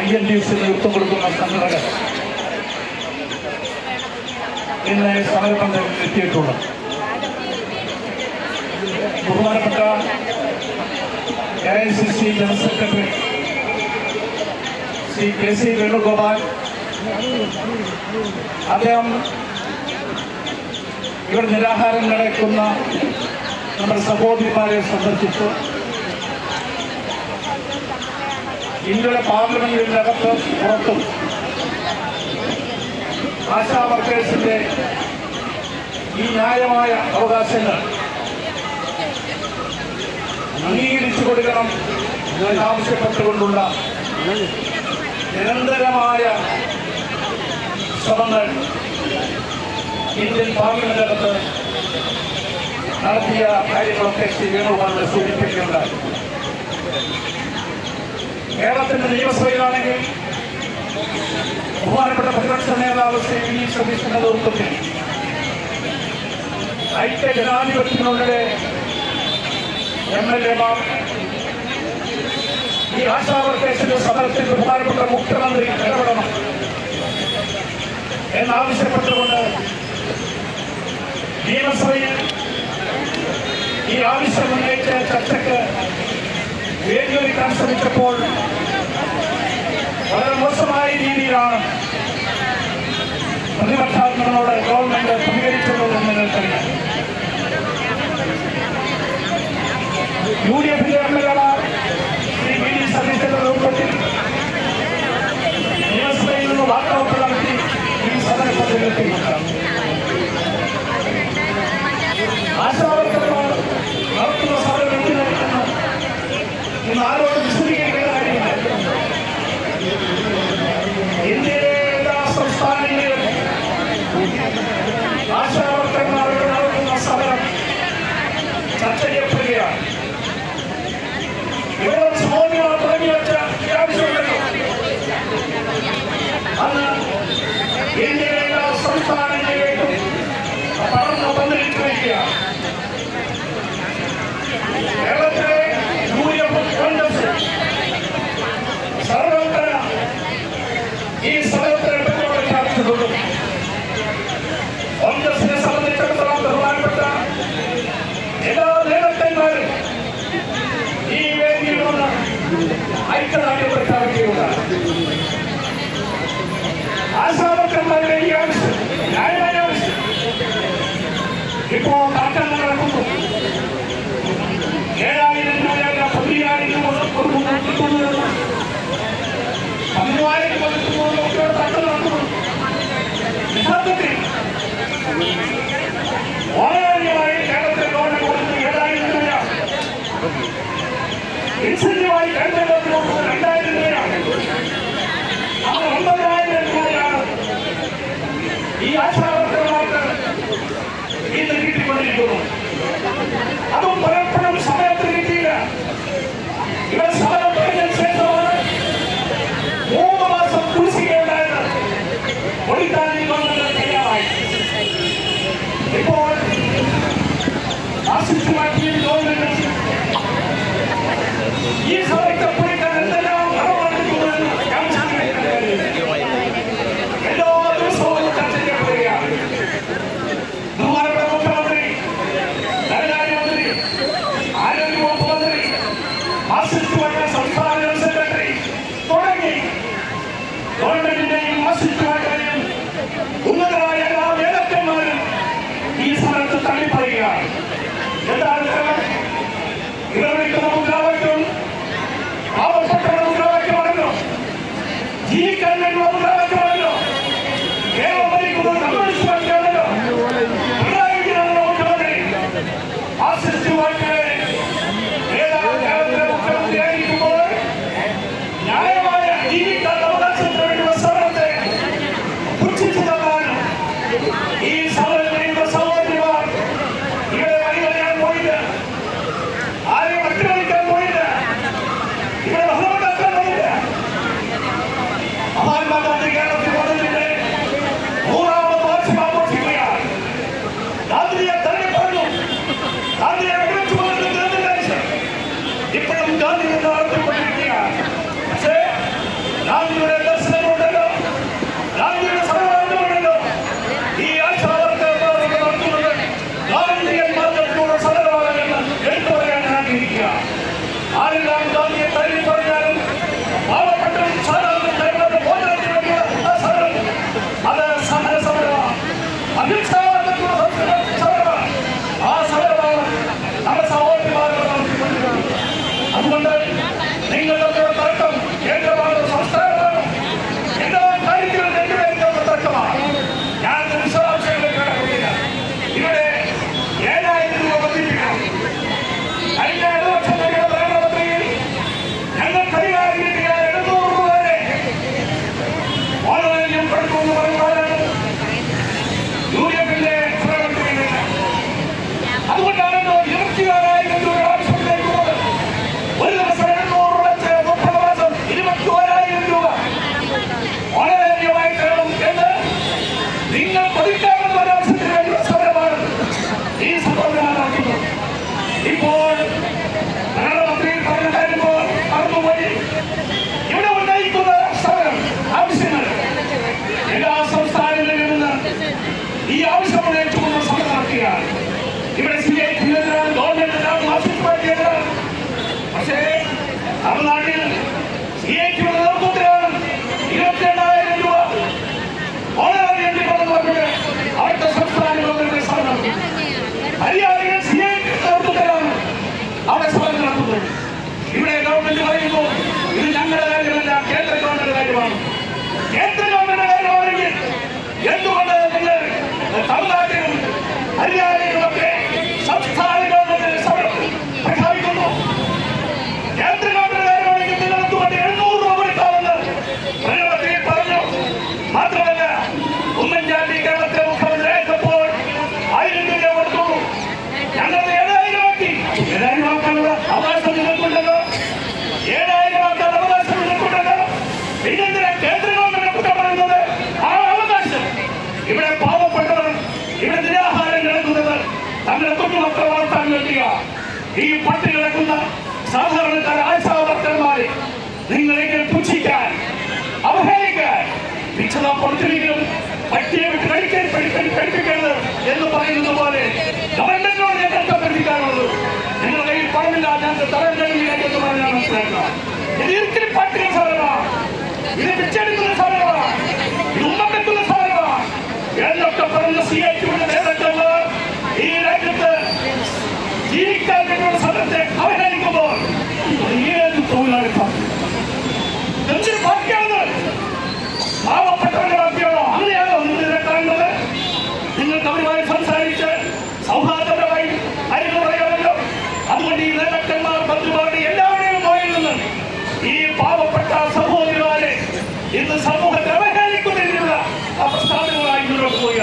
I N D C നേതൃത്വം കൊടുക്കുന്ന സംഘടനകൾ ഇന്ന് സമരപന്തലിൽ എത്തിയിട്ടുള്ളത്. ബഹുമാനപ്പെട്ട A I C C general secretary Shri K C Venugopal. അദ്ദേഹം ഇവർ നിരാഹാരം നടക്കുന്ന നമ്മുടെ സഹോദരിമാരെ സന്ദർശിച്ചു. ഇന്ത്യയുടെ പാർലമെന്റിനകത്ത് പുറത്തും ആശാ വർക്കേഴ്സിന്റെ ഈ ന്യായമായ അവകാശങ്ങൾ അംഗീകരിച്ചു കൊടുക്കണം എന്നാവശ്യപ്പെട്ടുകൊണ്ടുള്ള നിരന്തരമായ ശ്രമങ്ങൾ ഇന്ത്യൻ പാർലമെന്റിനകത്ത് നടത്തിയ കാര്യങ്ങളൊക്കെ ശ്രീ വേണുഗോപാലിനെ സൂചിപ്പിക്കുകയുണ്ടായി കേരളത്തിന്റെ നിയമസഭയിലാണെങ്കിൽ ബഹുമാനപ്പെട്ട പ്രതിപക്ഷ നേതാവ് ശ്രീ വി ഡി നേതൃത്വത്തിൽ ഐക്യ ജനാധിപത്യത്തിനുള്ളിലെ എം എൽ എമാർ ഈ ആശാവർക്കേഷന്റെ സമരത്തിൽ ബഹുമാനപ്പെട്ട മുഖ്യമന്ത്രി ഇടപെടണം എന്നാവശ്യപ്പെട്ടുകൊണ്ട് നിയമസഭയിൽ ഈ ആവശ്യം ഉന്നയിച്ച ചർച്ചയ്ക്ക് വേദിയൊരുക്കാൻ ശ്രമിച്ചപ്പോൾ വളരെ മോശമായ രീതിയിലാണ് പ്രതിപക്ഷങ്ങളോട് ഗവൺമെന്റ് പ്രതികരിച്ചത് എന്ന് നിങ്ങൾക്കറിയാം യു ഡി എഫിന്റെ എം എൽ എമാർ ശ്രീ വി ഡി സതീശന്റെ നേതൃത്വത്തിൽ എല്ലാ സംസ്ഥാനങ്ങളിലേക്കും പടർന്നു വന്നിരിക്കുകയാണ് കേരളത്തിലെ യു ഡി എഫ് കോൺഗ്രസ് സർവത്ര ഈ സമരത്തിന് പിന്തുണ പ്രഖ്യാപിച്ചിട്ടുണ്ട് കോൺഗ്രസിനെ സംബന്ധിച്ചിടത്തോളം ബഹുമാനപ്പെട്ട എല്ലാ നേതാക്കന്മാരും ഈ വേദിയിൽ വന്ന് ഐക്യദാർഢ്യം പ്രഖ്യാപിക്കുകയുണ്ടായി ആശാവർക്കന്മാരുടെ ഈ இன்சென்டிவாய் கண்டதற்கு ரெண்டாயிரம் ரூபாய் அவன் ஒன்பதாயிரம் ரூபாய் ஈ ஆசாரத்தமாக இந்த நீட்டிக் ആശിച്ചു മാറ്റിയ ഗവൺമെന്റ് ഈ സമയത്ത് ഈ ആവശ്യം ഉന്നയിച്ചുകൊണ്ട് സമരം നടത്തുകയാണ് ഇവിടെ സി ഐ ടിക്കെതിരാണ് ഗവൺമെന്റിനാണ് ആശുപത്രി പക്ഷേ തമിഴ്നാട്ടിൽ പട്ടിണി കിടക്കുന്ന സാധാരണക്കാർ ആശാവർക്കന്മാരെ നിങ്ങളെങ്ങനെ പുച്ഛിക്കാൻ അവഹേളിക്കാൻ ഭിക്ഷത കൊടുത്തില്ലെങ്കിലും പട്ടിയെ വിട്ട് കഴിക്കാൻ പഠിക്കാൻ പഠിപ്പിക്കരുത് എന്ന് പറയുന്നത് പോലെ ഗവൺമെന്റിനോട് ഞങ്ങൾക്ക് അഭ്യർത്ഥിക്കാനുള്ളത് നിങ്ങളുടെ കയ്യിൽ പണമില്ല ഞാൻ തരം കഴിയില്ല എന്ന് പറഞ്ഞാൽ മനസ്സിലാക്കാം ഇത് ഒരിക്കലും പട്ടിക സാധനമാണ് ഇത് പിച്ചെടുക്കുന്ന സാധനമാണ് ഇത് ഉമ്മ സാധനമാണ് എന്നൊക്കെ പറഞ്ഞ സി ഐ ടിയുടെ നേതാക്കന്മാർ ഈ രാജ്യത്ത് ജീവിക്കാൻ വേണ്ടിയുള്ള സമരത്തെ അവഹേളിക്കുമ്പോൾ അത് ഏത് തൊഴിലാളി പാർട്ടി എന്തൊരു പാർട്ടിയാണ് പാവപ്പെട്ടവരുടെ പാർട്ടിയാണോ അങ്ങനെയാണോ നിങ്ങൾ ഇതിനെ കാണുന്നത് നിങ്ങൾക്ക് അവരുമായി സംസാരിച്ച് സൗഹാർദ്ദപരമായി കാര്യങ്ങൾ പറയാമല്ലോ അതുകൊണ്ട് ഈ നേതാക്കന്മാർ മന്ത്രിമാരുടെ എല്ലാവരുടെയും പോയിൽ നിന്ന് ഈ പാവപ്പെട്ട സഹോദരിമാരെ ഇന്ന് സമൂഹത്തെ അവഹേളിക്കുന്നതിനുള്ള ആ പ്രസ്താവനകളായി മുന്നോട്ട് പോവുക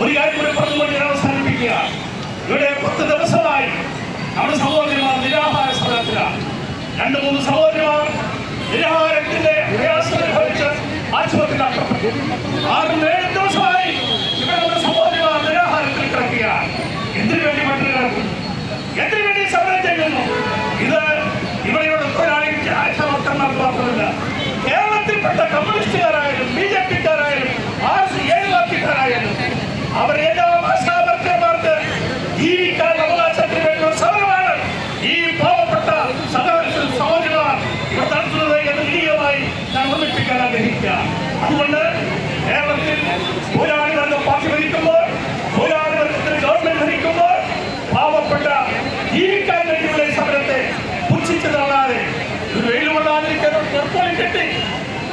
ഒരു കാര്യം കൂടെ പറഞ്ഞുകൊണ്ട് ഞാൻ അവസാനിപ്പിക്കുക ഇവിടെ പത്ത് ദിവസമായി നമ്മുടെ സഹോദരിമാർ നിരാഹാര സമരത്തിലാണ് രണ്ട് മൂന്ന് സഹോദരിമാർ നിരാഹാരത്തിന്റെ പ്രയാസം അനുഭവിച്ച് ആശുപത്രിയിലാക്കപ്പെട്ടു ആറ് ഏഴ് ദിവസമായി ഇവിടെ നിരാഹാരത്തിൽ കിടക്കുകയാണ് എന്തിനു വേണ്ടി മറ്റൊരു എന്തിനു വേണ്ടി സമരം ചെയ്യുന്നു? ഇത് ഇവിടെയുള്ള തൊഴിലാളി ആശാവർക്കന്മാർക്ക് മാത്രമല്ല കേരളത്തിൽപ്പെട്ട കമ്മ്യൂണിസ്റ്റുകാരായാലും ബി ജെ പിക്കാരായാലും ആർ സി ഏഴ് പാർട്ടിക്കാരായാലും അവരെല്ലാം ആശാവർക്കന്മാർക്ക് ജീവിക്കാൻ അവകാശത്തിന് വേണ്ടിയുള്ള സമരമാണ് ഈ പാവപ്പെട്ട സഹ- സഹോദരിമാർ ഇവിടെ നടത്തുന്നത് എന്ന് ഇനിയുമായി ഞാൻ ഓർമ്മിപ്പിക്കാൻ ആഗ്രഹിക്കുക അതുകൊണ്ട് കേരളത്തിൽ തൊഴിലാളി വർഗം പാർട്ടി ഭരിക്കുമ്പോൾ തൊഴിലാളി വർഗത്തിന് ഗവൺമെന്റ് ഭരിക്കുമ്പോൾ പാവപ്പെട്ട ജീവിക്കാൻ വേണ്ടിയുള്ള ഈ സമരത്തെ പുച്ഛിച്ചു തള്ളാതെ ഒരു വെയിലുകൊള്ളാതിരിക്കാൻ നിർത്തോളം കെട്ടി.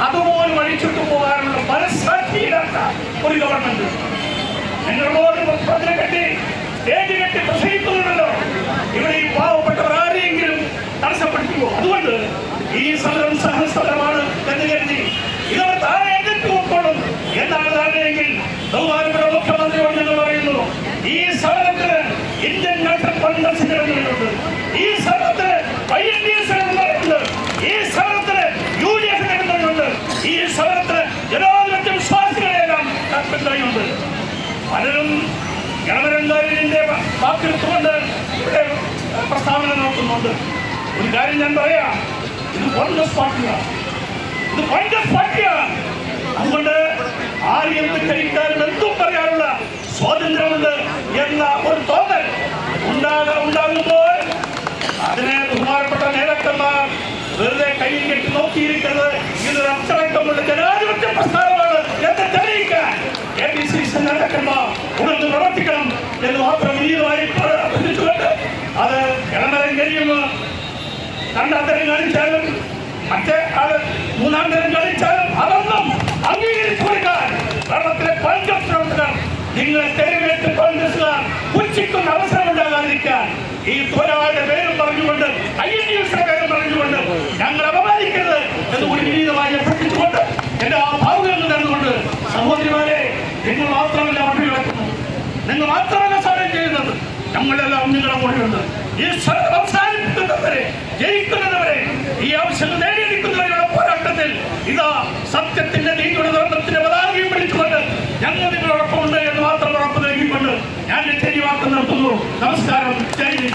അതുപോലും അഴിച്ചിട്ട് പോകാനുള്ള മനസ്സാക്ഷിയില്ലാത്ത ഒരു ഗവൺമെന്റ് നിങ്ങളോട് പത്രം കെട്ടി സ്റ്റേജ് കെട്ടി പ്രസംഗിക്കുന്നുണ്ടല്ലോ. ഇവിടെ ഈ പാവപ്പെട്ടവർ ആരെയെങ്കിലും തടസ്സപ്പെടുത്തുമോ അതുകൊണ്ട് ഈ സമരം സഹസമരമാണ് എന്ന് കരുതി ഇതവർ താഴെ എഴുതി ഉൾക്കൊള്ളും എന്നാണ് ധാരണയെങ്കിൽ ബഹുമാനപ്പെട്ട മുഖ്യമന്ത്രിയോട് ഞങ്ങൾ പറയുന്നു ഈ സമരത്തിന് ഇന്ത്യൻ നാഷണൽ കോൺഗ്രസ് കിടന്നിട്ടുണ്ട് ഈ സമരത്തിന് ഐ എൻ ഡി എസ് കിടന്നിട്ടുണ്ട് ഈ സമരത്തിന് യു ഡി എഫ് കിടന്നിട്ടുണ്ട് ഈ സമരത്തിന് ജനാധിപത്യ വിശ്വാസികളെല്ലാം പിന്തുണയുണ്ട് പലരും ഗവൺമെന്റിന്റെ വാക്കെടുത്തുകൊണ്ട് ഇവിടെ പ്രസ്താവന നടത്തുന്നുണ്ട്. ഒരു കാര്യം ഞാൻ പറയാം. ഇത് കോൺഗ്രസ് പാർട്ടിയാണ്. ഇത് കോൺഗ്രസ് പാർട്ടിയാണ്. അതുകൊണ്ട് ആര് എന്ത് കഴിക്കാനും എന്തും പറയാനുള്ള സ്വാതന്ത്ര്യമുണ്ട് എന്ന ഒരു തോന്നൽ ഉണ്ടാക ഉണ്ടാകുമ്പോൾ അതിനെ ബഹുമാനപ്പെട്ട നേതാക്കന്മാർ വെറുതെ കയ്യിൽ കെട്ടി നോക്കിയിരിക്കുന്നത് ഇതൊരു അച്ചടക്കമുള്ള ജനാധിപത്യ തെളിയിക്കാൻ എ അവസരം ഈ പറഞ്ഞുകൊണ്ട് പറഞ്ഞുകൊണ്ട് ഞങ്ങൾ അപമാനിക്കരുത് എന്ന് കൂടി വിനീതമായി അഭ്യർത്ഥിച്ചുകൊണ്ട് എന്റെ ആ ഭാവുകങ്ങൾ നടന്നുകൊണ്ട് സഹോദരിമാരെ നിങ്ങൾ മാത്രമല്ല മട്ടിൽ വെക്കുന്നത് നിങ്ങൾ മാത്രമല്ല സമരം ചെയ്യുന്നത്. ഞങ്ങളെല്ലാം നിങ്ങളുടെ കൂടെയുണ്ട് ഈ സമരം അവസാനിപ്പിക്കുന്നവരെ ജയിക്കുന്നവരെ ഈ ആവശ്യങ്ങൾ നേടിയെടുക്കുന്നവരുടെ പോരാട്ടത്തിൽ ഇതാ സത്യത്തിന്റെ നീതിയുടെ ദുരന്തത്തിന്റെ പതാകയും പിടിച്ചുകൊണ്ട് ഞങ്ങൾ നിങ്ങളോടൊപ്പം ഉണ്ട് എന്ന് മാത്രം ഉറപ്പ് നൽകിക്കൊണ്ട് ഞാൻ എന്റെ വാക്ക് നിർത്തുന്നു. നമസ്കാരം. ജയ്.